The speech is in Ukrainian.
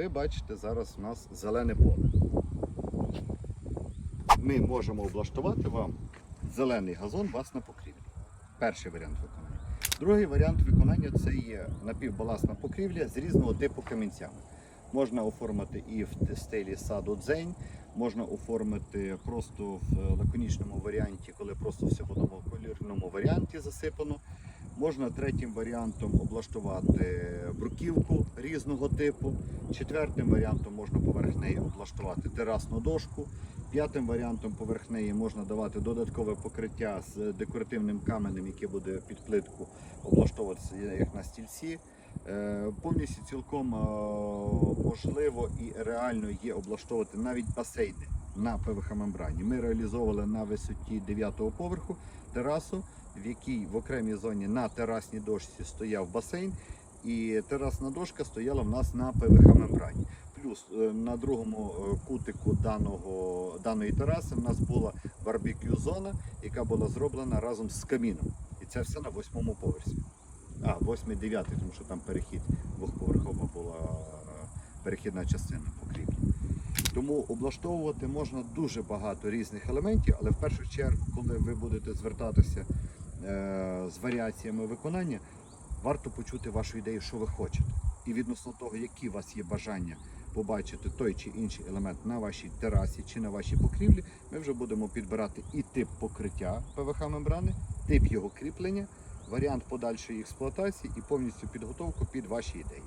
Ви бачите, зараз у нас зелене поле. Ми можемо облаштувати вам зелений газон у вас на покрівлі. Перший варіант виконання. Другий варіант виконання це є напівбаласна покрівля з різного типу камінцями. Можна оформити і в стилі саду дзень, можна оформити просто в лаконічному варіанті, коли просто в однокольорному варіанті засипано. Можна третім варіантом облаштувати бруківку різного типу. Четвертим варіантом можна поверх неї облаштувати терасну дошку. П'ятим варіантом поверх неї можна давати додаткове покриття з декоративним каменем, яке буде під плитку облаштовуватися як на стільці. Е, Повністю цілком е, можливо і реально є облаштовувати навіть басейни на ПВХ мембрані. Ми реалізовували на висоті 9-го поверху терасу, в якій в окремій зоні на терасній дошці стояв басейн, і терасна дошка стояла в нас на ПВХ мембрані. Плюс е, на другому е, кутику даного, даної тераси в нас була барбекю зона, яка була зроблена разом з каміном. І це все на восьмому поверсі. А, восьмий, дев'ятий, тому що там перехід двохповерхова була е, перехідна частина покрівлі. Тому облаштовувати можна дуже багато різних елементів, але в першу чергу, коли ви будете звертатися з варіаціями виконання, варто почути вашу ідею, що ви хочете. І відносно того, які у вас є бажання побачити той чи інший елемент на вашій терасі чи на вашій покрівлі, ми вже будемо підбирати і тип покриття ПВХ мембрани, тип його кріплення, варіант подальшої експлуатації і повністю підготовку під ваші ідеї.